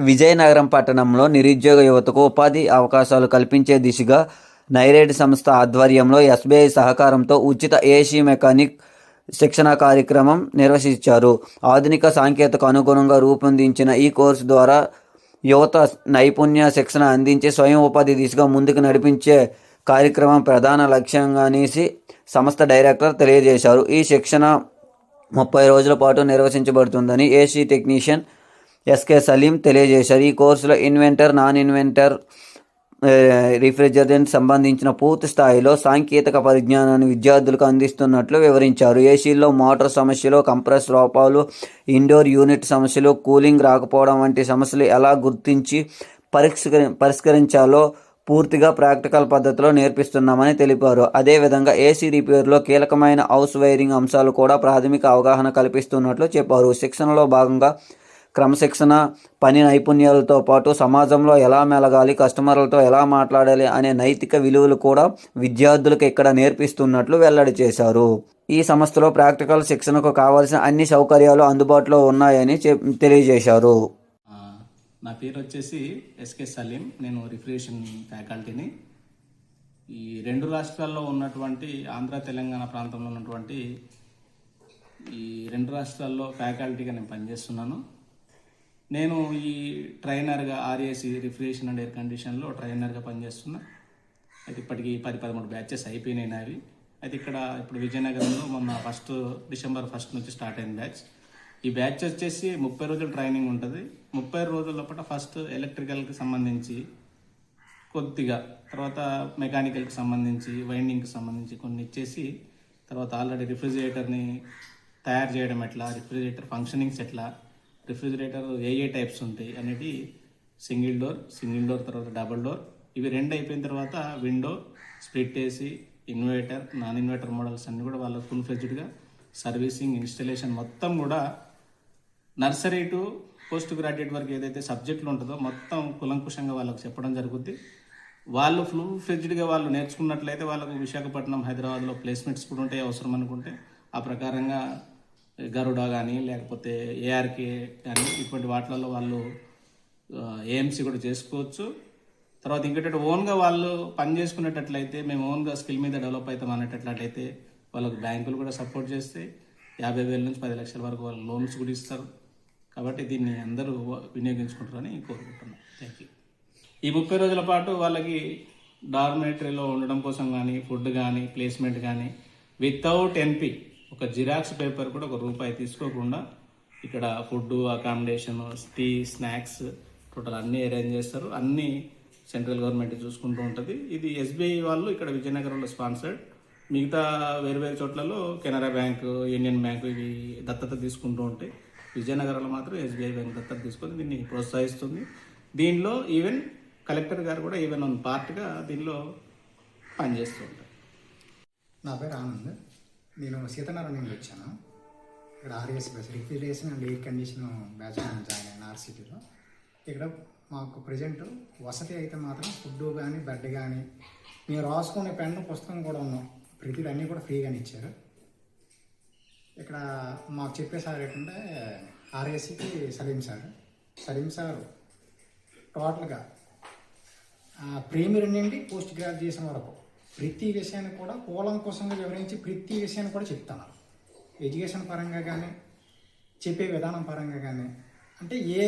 విజయనగరం పట్టణంలో నిరుద్యోగ యువతకు ఉపాధి అవకాశాలు కల్పించే దిశగా నైరేడ్ సంస్థ ఆధ్వర్యంలో ఎస్బీఐ సహకారంతో ఉచిత ఏసీ మెకానిక్ శిక్షణ కార్యక్రమం నిర్వహించారు. ఆధునిక సాంకేతిక అనుగుణంగా రూపొందించిన ఈ కోర్సు ద్వారా యువత నైపుణ్య శిక్షణ అందించి స్వయం ఉపాధి దిశగా ముందుకు నడిపించే కార్యక్రమం ప్రధాన లక్ష్యంగా అనేసి సంస్థ డైరెక్టర్ తెలియజేశారు. ఈ శిక్షణ ముప్పై రోజుల పాటు నిర్వహించబడుతుందని ఏసీ టెక్నీషియన్ ఎస్కే సలీం తెలియజేశారు. ఈ కోర్సులో ఇన్వెంటర్ నాన్ ఇన్వెంటర్ రిఫ్రిజరెంట్ సంబంధించిన పూర్తి స్థాయిలో సాంకేతిక పరిజ్ఞానాన్ని విద్యార్థులకు అందిస్తున్నట్లు వివరించారు. ఏసీలో మోటార్ సమస్యలు కంప్రెస్ లోపాలు ఇండోర్ యూనిట్ సమస్యలు కూలింగ్ రాకపోవడం వంటి సమస్యలు ఎలా గుర్తించి పరిష్కరి పరిష్కరించాలో పూర్తిగా ప్రాక్టికల్ పద్ధతిలో నేర్పిస్తున్నామని తెలిపారు. అదేవిధంగా ఏసీ రిపేర్లో కీలకమైన హౌస్ వైరింగ్ అంశాలు కూడా ప్రాథమిక అవగాహన కల్పిస్తున్నట్లు చెప్పారు. శిక్షణలో భాగంగా క్రమశిక్షణ పని నైపుణ్యాలతో పాటు సమాజంలో ఎలా మెలగాలి కస్టమర్లతో ఎలా మాట్లాడాలి అనే నైతిక విలువలు కూడా విద్యార్థులకు ఇక్కడ నేర్పిస్తున్నట్లు వెల్లడి చేశారు. ఈ సంస్థలో ప్రాక్టికల్ శిక్షణకు కావాల్సిన అన్ని సౌకర్యాలు అందుబాటులో ఉన్నాయని చెప్- తెలియజేశారు. నా పేరు వచ్చేసి ఎస్కే సలీం. నేను రిఫ్రిజరేషన్ ఫ్యాకల్టీని. ఈ రెండు రాష్ట్రాల్లో ఉన్నటువంటి ఆంధ్ర తెలంగాణ ప్రాంతంలో ఉన్నటువంటి ఈ రెండు రాష్ట్రాల్లో ఫ్యాకల్టీగా నేను పనిచేస్తున్నాను. నేను ఈ ట్రైనర్గా ఆర్ఏసి రిఫ్రిజరేషన్ అండ్ ఎయిర్ కండిషన్లో ట్రైనర్గా పనిచేస్తున్నా. అయితే ఇప్పటికి పది పదమూడు బ్యాచెస్ అయిపోయినాయి నావి. అయితే ఇక్కడ ఇప్పుడు విజయనగరంలో మొన్న ఫస్ట్ డిసెంబర్ ఫస్ట్ నుంచి స్టార్ట్ అయిన బ్యాచ్. ఈ బ్యాచ్ వచ్చేసి ముప్పై రోజుల ట్రైనింగ్ ఉంటుంది. ముప్పై రోజుల లోపల ఫస్ట్ ఎలక్ట్రికల్కి సంబంధించి కొద్దిగా తర్వాత మెకానికల్కి సంబంధించి వైండింగ్కి సంబంధించి కొన్ని ఇచ్చేసి తర్వాత ఆల్రెడీ రిఫ్రిజిరేటర్ని తయారు చేయడం ఎట్లా రిఫ్రిజిరేటర్ ఫంక్షనింగ్స్ ఎట్లా రిఫ్రిజిరేటర్ ఏ ఏ టైప్స్ ఉంటాయి అనేది సింగిల్ డోర్ సింగిల్ డోర్ తర్వాత డబుల్ డోర్. ఇవి రెండు అయిపోయిన తర్వాత window split AC inverter non inverter models అన్నీ కూడా వాళ్ళ ఫుల్ ఫ్లెజ్డ్గా సర్వీసింగ్ ఇన్స్టలేషన్ మొత్తం కూడా నర్సరీ టు పోస్ట్ గ్రాడ్యుయేట్ వరకు ఏదైతే సబ్జెక్టులు ఉంటుందో మొత్తం కులంకుశంగా వాళ్ళకి చెప్పడం జరుగుద్ది. వాళ్ళు ఫుల్ ఫ్లెజ్డ్గా వాళ్ళు నేర్చుకున్నట్లయితే వాళ్ళకు విశాఖపట్నం హైదరాబాద్లో ప్లేస్మెంట్స్ కూడా ఉంటాయి అవసరం అనుకుంటే. ఆ ప్రకారంగా గరుడా కానీ లేకపోతే ఏఆర్కే కానీ ఇటువంటి వాటిలలో వాళ్ళు ఏఎంసీ కూడా చేసుకోవచ్చు. తర్వాత ఇంకేంటంటే ఓన్గా వాళ్ళు పని చేసుకునేటట్లయితే మేము ఓన్గా స్కిల్ మీద డెవలప్ అవుతాం అనేటట్లయితే వాళ్ళకు బ్యాంకులు కూడా సపోర్ట్ చేస్తే యాభై వేల నుంచి పది లక్షల వరకు వాళ్ళు లోన్స్ కూడా ఇస్తారు. కాబట్టి దీన్ని అందరూ వినియోగించుకుంటారని కోరుకుంటున్నాను థ్యాంక్ యూ ఈ ముప్పై రోజుల పాటు వాళ్ళకి డార్మేటరీలో ఉండడం కోసం కానీ ఫుడ్ కానీ ప్లేస్మెంట్ కానీ వితౌట్ ఎంపీ ఒక జిరాక్స్ పేపర్ కూడా ఒక రూపాయి తీసుకోకుండా ఇక్కడ food accommodation tea snacks total అన్నీ అరేంజ్ చేస్తారు. అన్నీ సెంట్రల్ గవర్నమెంట్ చూసుకుంటూ ఉంటుంది. ఇది ఎస్బీఐ వాళ్ళు ఇక్కడ విజయనగరంలో స్పాన్సర్డ్ మిగతా వేరు వేరు చోట్లలో కెనరా బ్యాంకు యూనియన్ బ్యాంకు ఇవి దత్తత తీసుకుంటూ ఉంటాయి విజయనగరంలో మాత్రం ఎస్బీఐ బ్యాంక్ దత్తత తీసుకొని దీన్ని ప్రోత్సహిస్తుంది. దీనిలో ఈవెన్ కలెక్టర్ గారు కూడా ఈవెన్ వన్ పార్ట్గా దీనిలో పనిచేస్తూ ఉంటారు. నా పేరు ఆనంద్. నేను సీతారాం నుండి వచ్చాను. ఇక్కడ RS batch refrigeration and air condition batch join అయ్యాను ఆర్సిటీలో ఇక్కడ మాకు ప్రజెంట్ వసతి అయితే మాత్రం ఫుడ్ కానీ బెడ్ కానీ మేము రాసుకునే పెన్ను పుస్తకం కూడా ఉన్నాం. ప్రతిదీ అన్నీ కూడా ఫ్రీగానే ఇచ్చారు. ఇక్కడ మాకు చెప్పే సార్ ఏంటంటే ఆర్ఎస్సికి సలీం సార్. సలీం సార్ టోటల్గా ప్రీమియర్ నుండి పోస్ట్ గ్రాడ్యుయేషన్ వరకు ప్రతి విషయాన్ని కూడా కూలంకోసంగా వివరించి ప్రతి విషయాన్ని కూడా చెప్తున్నారు. ఎడ్యుకేషన్ పరంగా కానీ చెప్పే విధానం పరంగా కానీ అంటే ఏ